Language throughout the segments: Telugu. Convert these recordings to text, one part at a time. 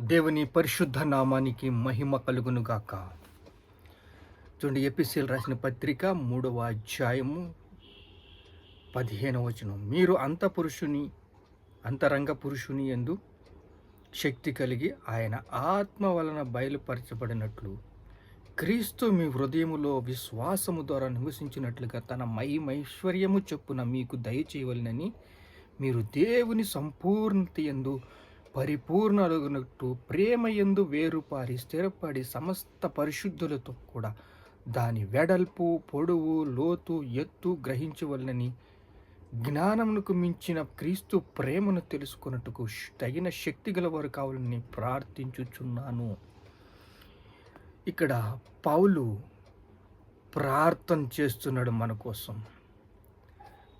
దేవుని పరిశుద్ధ నామానికి మహిమ కలుగునుగాక. చూడండి ఎపిసిల్ రాసిన పత్రిక మూడవ అధ్యాయము పదిహేనవ వచనం. మీరు అంత పురుషుని అంతరంగ పురుషుని ఎందు శక్తి కలిగి ఆయన ఆత్మ వలన బయలుపరచబడినట్లు క్రీస్తు మీ హృదయములో విశ్వాసము ద్వారా నివసించినట్లుగా తన మహిమైశ్వర్యము చొప్పున మీకు దయచేయవలనని మీరు దేవుని సంపూర్ణత ఎందు పరిపూర్ణలుగునట్టు ప్రేమ ఎందు వేరుపారి స్థిరపడి సమస్త పరిశుద్ధులతో కూడా దాని వెడల్పు పొడవు లోతు ఎత్తు గ్రహించవలనని జ్ఞానమునకు మించిన క్రీస్తు ప్రేమను తెలుసుకున్నట్టుకు తగిన శక్తి గలవారు కావాలని ప్రార్థించుచున్నాను. ఇక్కడ పౌలు ప్రార్థన చేస్తున్నాడు మన కోసం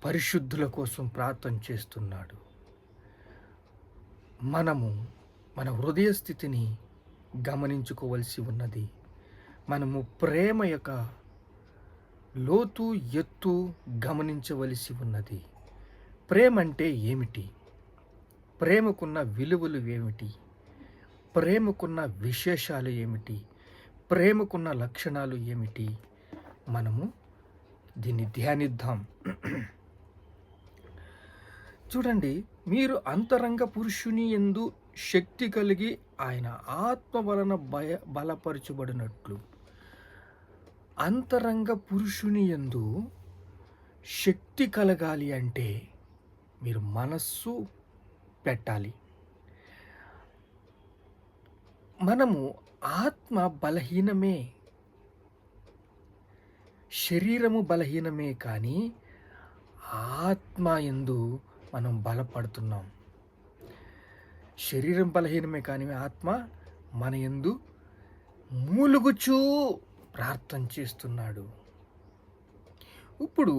పరిశుద్ధుల కోసం ప్రార్థన చేస్తున్నాడు. మనము మన హృదయ స్థితిని గమనించుకోవలసి ఉన్నది. మనము ప్రేమ యొక్క లోతు ఎత్తు గమనించవలసి ఉన్నది. ప్రేమ అంటే ఏమిటి? ప్రేమకున్న విలువలు ఏమిటి? ప్రేమకున్న విశేషాలు ఏమిటి? ప్రేమకున్న లక్షణాలు ఏమిటి? మనము దీన్ని ధ్యానిద్దాం. చూడండి మీరు అంతరంగ పురుషుని ఎందు శక్తి కలిగి ఆయన ఆత్మ వలన భయ బలపరచబడినట్లు. అంతరంగ పురుషుని ఎందు శక్తి కలగాలి అంటే మీరు మనస్సు పెట్టాలి. మనము ఆత్మ బలహీనమే. శరీరము బలహీనమే కానీ ఆత్మ ఎందు మనం బలపడుతున్నాం. శరీరం బలహీనమే కానీ ఆత్మ మన ఎందు మూలుగుచూ ప్రార్థన చేస్తున్నాడు. ఇప్పుడు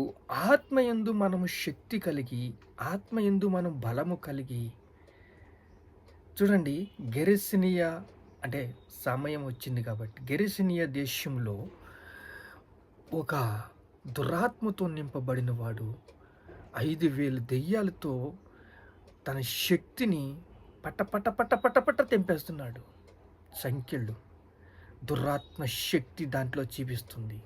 ఆత్మ ఎందు మనము శక్తి కలిగి ఆత్మ ఎందు మనం బలము కలిగి చూడండి గెరెసినియా అంటే సమయం వచ్చింది కాబట్టి గెరెసినియా దేశంలో ఒక దురాత్మతో నింపబడిన వాడు ఐదు వేలు దెయ్యాలతో తన శక్తిని పట్ట పట్ట పట్ట పట్ట పట్ట తెంపేస్తున్నాడు. సంఖ్యలు దురాత్మ శక్తి దాంట్లో చూపిస్తుంది.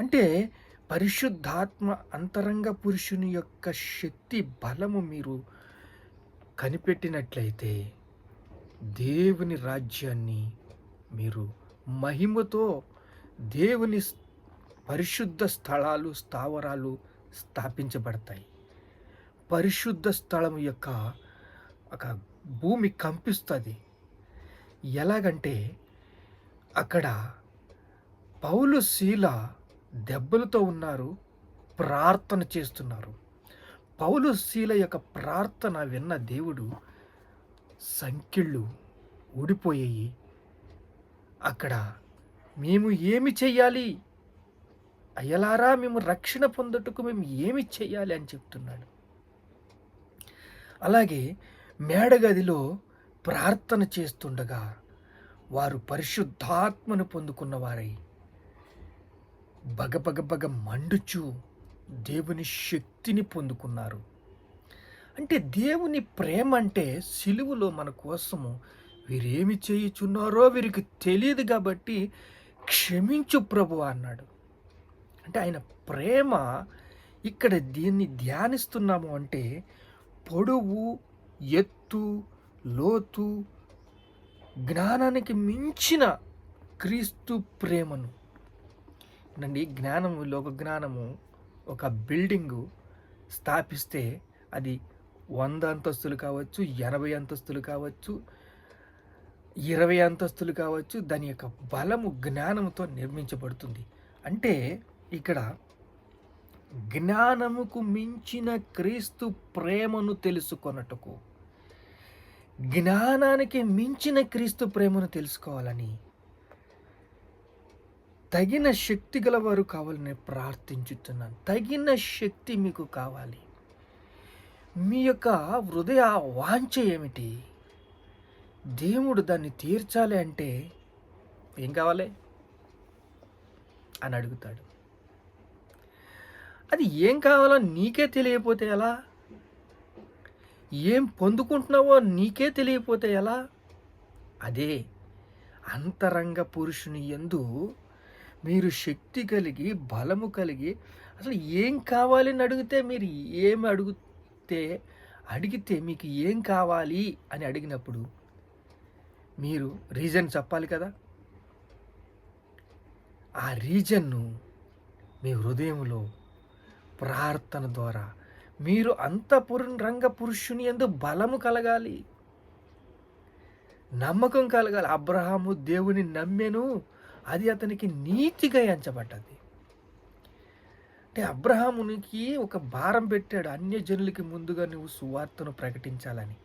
అంటే పరిశుద్ధాత్మ అంతరంగ పురుషుని యొక్క శక్తి బలము మీరు కనిపెట్టినట్లయితే దేవుని రాజ్యాన్ని మీరు మహిమతో దేవుని పరిశుద్ధ స్థలాలు స్థావరాలు స్థాపించబడతాయి. పరిశుద్ధ స్థలం యొక్క ఒక భూమి కంపిస్తుంది. ఎలాగంటే అక్కడ పౌలు శీల దెబ్బలతో ఉన్నారు ప్రార్థన చేస్తున్నారు. పౌలు శీల యొక్క ప్రార్థన విన్న దేవుడు సంఖ్యళ్ళు ఊడిపోయాయి. అక్కడ మేము ఏమి చెయ్యాలి అయ్యలారా మేము రక్షణ పొందుటకు మేము ఏమి చెయ్యాలి అని చెప్తున్నాడు. అలాగే మేడగదిలో ప్రార్థన చేస్తుండగా వారు పరిశుద్ధాత్మను పొందుకున్న వారై బగబగబగ మండుచు దేవుని శక్తిని పొందుకున్నారు. అంటే దేవుని ప్రేమ అంటే సిలువలో మన కోసము వీరేమి చేయుచున్నారో వీరికి తెలియదు కాబట్టి క్షమించు ప్రభు అన్నాడు. అంటే ఆయన ప్రేమ ఇక్కడ దీన్ని ధ్యానిస్తున్నాము అంటే పొడవు ఎత్తు లోతు జ్ఞానానికి మించిన క్రీస్తు ప్రేమను. నండి జ్ఞానము లోక జ్ఞానము ఒక బిల్డింగు స్థాపిస్తే అది వంద అంతస్తులు కావచ్చు ఎనభై అంతస్తులు కావచ్చు ఇరవై అంతస్తులు కావచ్చు దాని యొక్క బలము జ్ఞానముతో నిర్మించబడుతుంది. అంటే ఇక్కడ జ్ఞానముకు మించిన క్రీస్తు ప్రేమను తెలుసుకొనటకు. జ్ఞానానికి మించిన క్రీస్తు ప్రేమను తెలుసుకోవాలని తగిన శక్తి గలవారు కావాలని ప్రార్థించుతున్నాను. తగిన శక్తి మీకు కావాలి. మీ యొక్క హృదయ వాంఛ ఏమిటి? దేవుడు దాన్ని తీర్చాలి అంటే ఏం కావాలి? అని అడుగుతాడు. అది ఏం కావాలో నీకే తెలియపోతే ఎలా? ఏం పొందుకుంటున్నావో నీకే తెలియపోతే ఎలా? అదే అంతరంగ పురుషుని ఎందు మీరు శక్తి కలిగి బలము కలిగి అసలు ఏం కావాలని అడిగితే మీరు ఏమి అడిగితే అడిగితే మీకు ఏం కావాలి అని అడిగినప్పుడు మీరు రీజన్ చెప్పాలి కదా? ఆ రీజన్ను మీ హృదయంలో ప్రార్థన ద్వారా మీరు అంతపురు రంగ పురుషుని ఎందు బలము కలగాలి. నమ్మకం కలగాలి. అబ్రహాము దేవుని నమ్మెను అది అతనికి నీతిగా ఎంచబడ్డది. అంటే అబ్రహామునికి ఒక భారం పెట్టాడు. అన్యజనులకి ముందుగా నువ్వు సువార్తను ప్రకటించాలని.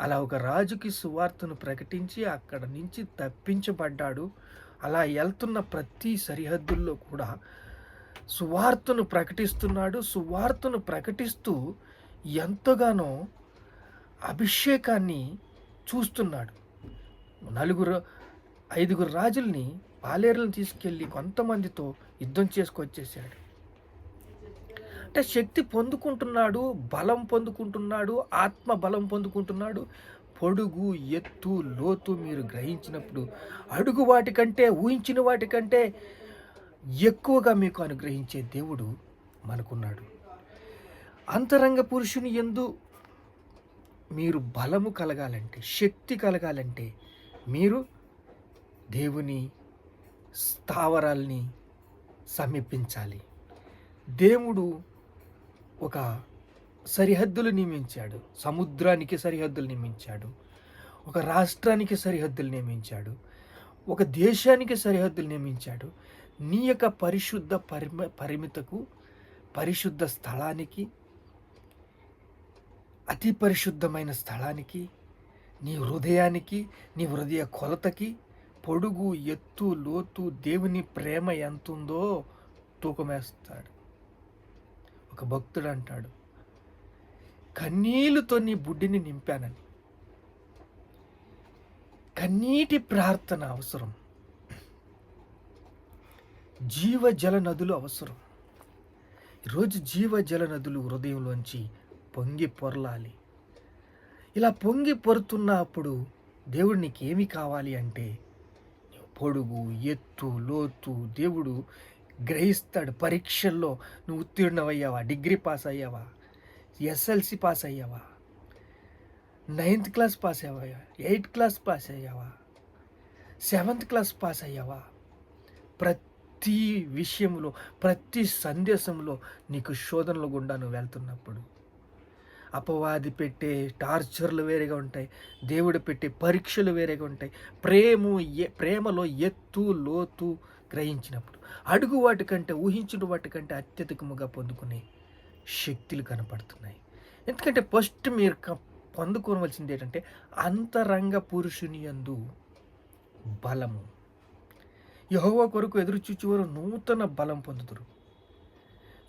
అలా ఒక రాజుకి సువార్తను ప్రకటించి అక్కడ నుంచి తప్పించబడ్డాడు. అలా వెళ్తున్న ప్రతి సరిహద్దుల్లో కూడా సువార్తను ప్రకటిస్తున్నాడు. సువార్తను ప్రకటిస్తూ ఎంతగానో అభిషేకాన్ని చూస్తున్నాడు. నలుగురు ఐదుగురు రాజుల్ని పాలేరులను తీసుకెళ్ళి కొంతమందితో యుద్ధం చేసుకొచ్చేసాడు అంటే శక్తి పొందుకుంటున్నాడు బలం పొందుకుంటున్నాడు ఆత్మ బలం పొందుకుంటున్నాడు. పొడుగు ఎత్తు లోతు మీరు గ్రహించినప్పుడు అడుగు వాటికంటే ఊహించిన వాటికంటే ఎక్కువగా మీకు అనుగ్రహించే దేవుడు మనకున్నాడు. అంతరంగ పురుషుని ఎందు మీరు బలము కలగాలంటే శక్తి కలగాలంటే మీరు దేవుని స్థావరాల్ని సమీపించాలి. దేవుడు ఒక సరిహద్దులు నియమించాడు. సముద్రానికి సరిహద్దులు నియమించాడు. ఒక రాష్ట్రానికి సరిహద్దులు నియమించాడు. ఒక దేశానికి సరిహద్దులు నియమించాడు. నీ యొక్క పరిశుద్ధ పరిమ పరిమితకు పరిశుద్ధ స్థలానికి అతి పరిశుద్ధమైన స్థలానికి నీ హృదయానికి నీ హృదయ కొలతకి పొడుగు ఎత్తు లోతు దేవుని ప్రేమ ఎంతుందో తూకమేస్తాడు. ఒక భక్తుడు అంటాడు కన్నీళ్ళతో నీ బుడ్డిని నింపానని. కన్నీటి ప్రార్థన అవసరం. జీవజల నదులు అవసరం. ఈరోజు జీవజల నదులు హృదయంలోంచి పొంగి పొరలాలి. ఇలా పొంగి పొరుతున్నప్పుడు దేవుడు ఏమి కావాలి అంటే పొడుగు ఎత్తు లోతు దేవుడు గ్రహిస్తాడు. పరీక్షల్లో నువ్వు ఉత్తీర్ణమయ్యావా? డిగ్రీ పాస్ అయ్యావా ఎస్ఎల్సి పాస్ అయ్యావా నైన్త్ క్లాస్ పాస్ అయ్యావా ఎయిత్ క్లాస్ పాస్ అయ్యావా సెవెంత్ క్లాస్ పాస్ అయ్యావా ప్రతి ప్రతి విషయంలో ప్రతి సందేశంలో నీకు శోధనలు గుండా నువ్వు వెళ్తున్నప్పుడు. అపవాది పెట్టే టార్చర్లు వేరేగా ఉంటాయి. దేవుడు పెట్టే పరీక్షలు వేరేగా ఉంటాయి. ప్రేమ ప్రేమలో ఎత్తు లోతు గ్రహించినప్పుడు. అడుగు వాటికంటే ఊహించిన వాటికంటే అత్యధికముగా పొందుకునే శక్తులు కనపడుతున్నాయి. ఎందుకంటే ఫస్ట్ మీరు పొందుకోవలసింది ఏంటంటే అంతరంగ పురుషుని యందు బలము. యహోవ కొరకు ఎదురుచూచువారు నూతన బలం పొందుతురు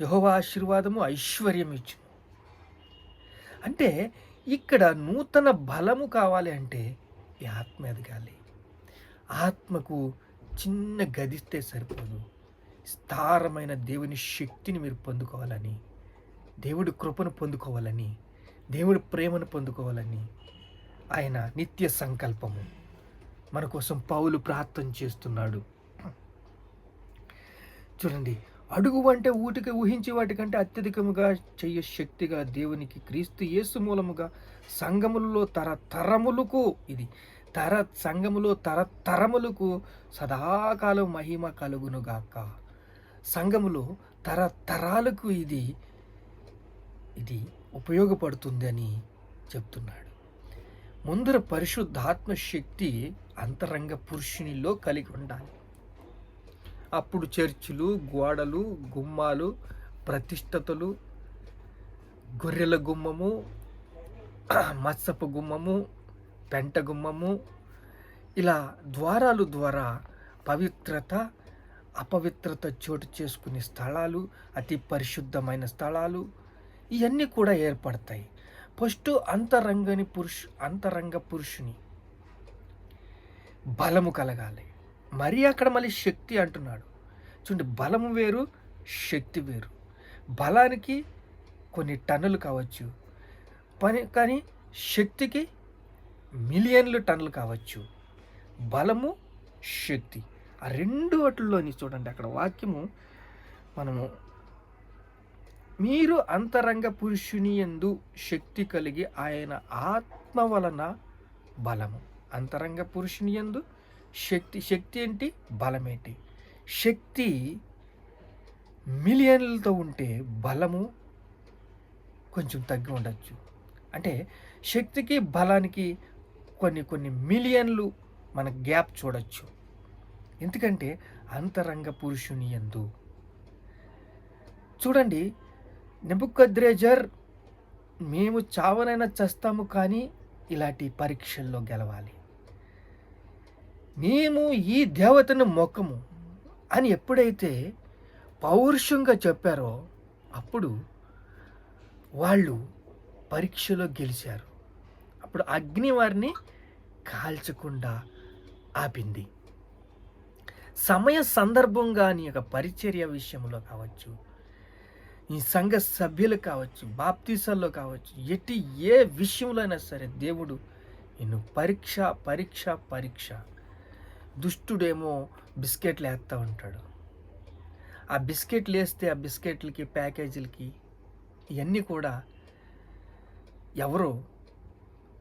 యహోవ ఆశీర్వాదము ఐశ్వర్యం ఇచ్చు అంటే ఇక్కడ నూతన బలము కావాలి అంటే ఈ ఆత్మ ఎదగాలి. ఆత్మకు చిన్న గదిస్తే సరిపోదు. స్థారమైన దేవుని శక్తిని మీరు పొందుకోవాలని దేవుడి కృపను పొందుకోవాలని దేవుడి ప్రేమను పొందుకోవాలని ఆయన నిత్య సంకల్పము. మన కోసం పౌలు ప్రార్థన చేస్తున్నాడు. చూడండి అడుగు అంటే ఊటికి ఊహించే వాటికంటే అత్యధికముగా చెయ్య శక్తిగా దేవునికి క్రీస్తు యేసు మూలముగా సంగములలో తరతరములకు ఇది. తర సంగములో తరతరములకు సదాకాలం మహిమ కలుగునుగాక. సంఘములో తరతరాలకు ఇది ఇది ఉపయోగపడుతుంది అని చెప్తున్నాడు. ముందర పరిశుద్ధాత్మ శక్తి అంతరంగ పురుషునిలో కలిగి ఉండాలి. అప్పుడు చర్చిలు గోడలు గుమ్మాలు ప్రతిష్టతలు గొర్రెల గుమ్మము మత్సపు గుమ్మము పెంట గుమ్మము ఇలా ద్వారాలు ద్వారా పవిత్రత అపవిత్రత చోటు చేసుకునే స్థలాలు అతి పరిశుద్ధమైన స్థలాలు ఇవన్నీ కూడా ఏర్పడతాయి. ఫస్ట్ అంతరంగని పురుషు అంతరంగ పురుషుని బలము కలగాలి. మరి అక్కడ మళ్ళీ శక్తి అంటున్నాడు. చూడండి బలము వేరు శక్తి వేరు. బలానికి కొన్ని టన్నులు కావచ్చు. పని కానీ శక్తికి మిలియన్లు టన్నులు కావచ్చు. బలము శక్తి. ఆ రెండు వాటిల్లోని చూడండి అక్కడ వాక్యము మనము మీరు అంతరంగ పురుషుని ఎందు శక్తి కలిగి ఆయన ఆత్మ వలన బలము. అంతరంగ పురుషుని ఎందు శక్తి శక్తి ఏంటి? బలమేంటి? శక్తి మిలియన్లతో ఉంటే బలము కొంచెం తగ్గి ఉండొచ్చు. అంటే శక్తికి బలానికి కొన్ని కొన్ని మిలియన్లు మన గ్యాప్ చూడొచ్చు. ఎందుకంటే అంతరంగ పురుషుని ఎందు చూడండి నెబుకద్రేజర్ మేము చావనైనా చస్తాము కానీ ఇలాంటి పరీక్షల్లో గెలవాలి. మేము ఈ దేవతను మొక్కము అని ఎప్పుడైతే పౌరుషంగా చెప్పారో అప్పుడు వాళ్ళు పరీక్షలో గెలిచారు. అప్పుడు అగ్ని వారిని కాల్చకుండా ఆపింది. సమయ సందర్భం కానీ ఒక పరిచర్య విషయంలో కావచ్చు ఈ సంఘ సభ్యులు కావచ్చు బాప్తీసాల్లో కావచ్చు ఎట్టి ఏ విషయంలో అయినా సరే దేవుడు నిన్ను పరీక్ష పరీక్ష పరీక్ష దుష్టుడేమో బిస్కెట్లు వేస్తూ ఉంటాడు. ఆ బిస్కెట్లు వేస్తే ఆ బిస్కెట్లకి ప్యాకేజీలకి ఇవన్నీ కూడా ఎవరు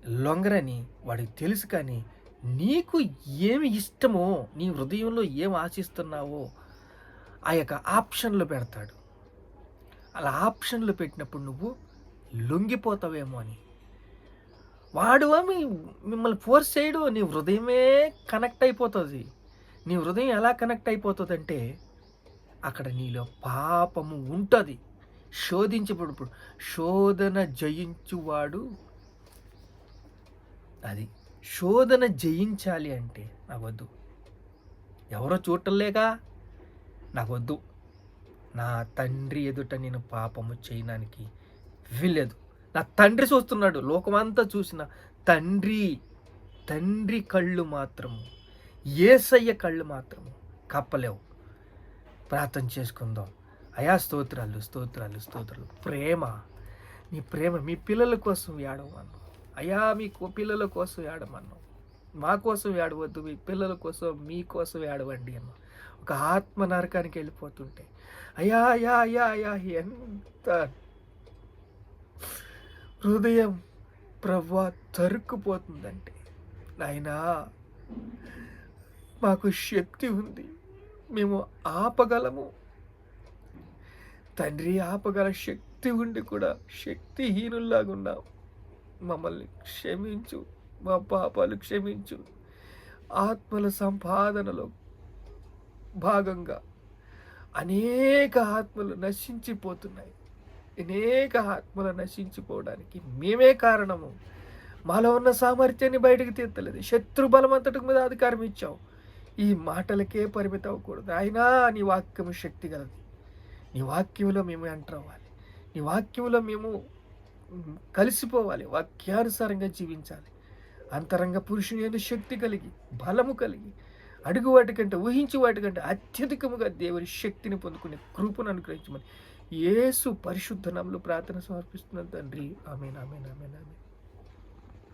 లొంగరని వాడికి తెలుసు కానీ నీకు ఏమి ఇష్టమో నీ హృదయంలో ఏం ఆశిస్తున్నావో ఆ యొక్క ఆప్షన్లు పెడతాడు. అలా ఆప్షన్లు పెట్టినప్పుడు నువ్వు లొంగిపోతావేమో అని వాడు మీ మిమ్మల్ని ఫోర్స్ చేయడు. నీ హృదయమే కనెక్ట్ అయిపోతుంది. నీ హృదయం ఎలా కనెక్ట్ అయిపోతుందంటే అక్కడ నీలో పాపము ఉంటుంది. శోధించబడు శోధన జయించువాడు. అది శోధన జయించాలి అంటే నాకొద్దు. వద్దు ఎవరో చూడటం నాకొద్దు. వద్దు నా తండ్రి ఎదుట నేను పాపము చేయడానికి వీల్లేదు. నా తండ్రి చూస్తున్నాడు లోకమంతా చూసిన తండ్రి తండ్రి కళ్ళు మాత్రము ఏసయ్య కళ్ళు మాత్రము కప్పలేవు. ప్రార్థన చేసుకుందాం. అయా స్తోత్రాలు స్తోత్రాలు స్తోత్రాలు. ప్రేమ నీ ప్రేమ మీ పిల్లల కోసం ఏడవమన్నావు. అయా మీ పిల్లల కోసం ఏడమన్నావు మా కోసం ఏడవద్దు మీ పిల్లల కోసం మీ కోసం ఏడవండి అన్న ఒక ఆత్మ నరకానికి వెళ్ళిపోతుంటే అయ్యా అయా అయా అయా ఎంత హృదయం ప్రవ్వా తరుక్కుపోతుందంటే. నాయనా మాకు శక్తి ఉంది. మేము ఆపగలము. తండ్రి ఆపగల శక్తి ఉండి కూడా శక్తిహీనుల్లాగున్నాం మమ్మల్ని క్షమించు. మా పాపాలు క్షమించు. ఆత్మల సంపాదనలో భాగంగా అనేక ఆత్మలు నశించిపోతున్నాయి. అనేక ఆత్మలు నశించిపోవడానికి మేమే కారణము. మాలో ఉన్న సామర్థ్యాన్ని బయటకు తీర్తలేదు శత్రు బలమంతటికి మీద అధికారం ఇచ్చావు. ఈ మాటలకే పరిమితం అవ్వకూడదు. అయినా నీ వాక్యము శక్తి కలదు నీ వాక్యంలో మేము ఎంటర్ అవ్వాలి నీ వాక్యంలో మేము కలిసిపోవాలి. వాక్యానుసారంగా జీవించాలి. అంతరంగ పురుషుని యందు శక్తి కలిగి బలము కలిగి అడుగు వాటికంటే ఊహించి వాటికంటే అత్యధికముగా దేవుని శక్తిని పొందుకునే కృపను అనుగ్రహించమని యేసు పరిశుద్ధ నామములో ప్రార్థన సమర్పిస్తున్నాను తండ్రి. Amen amen amen amen.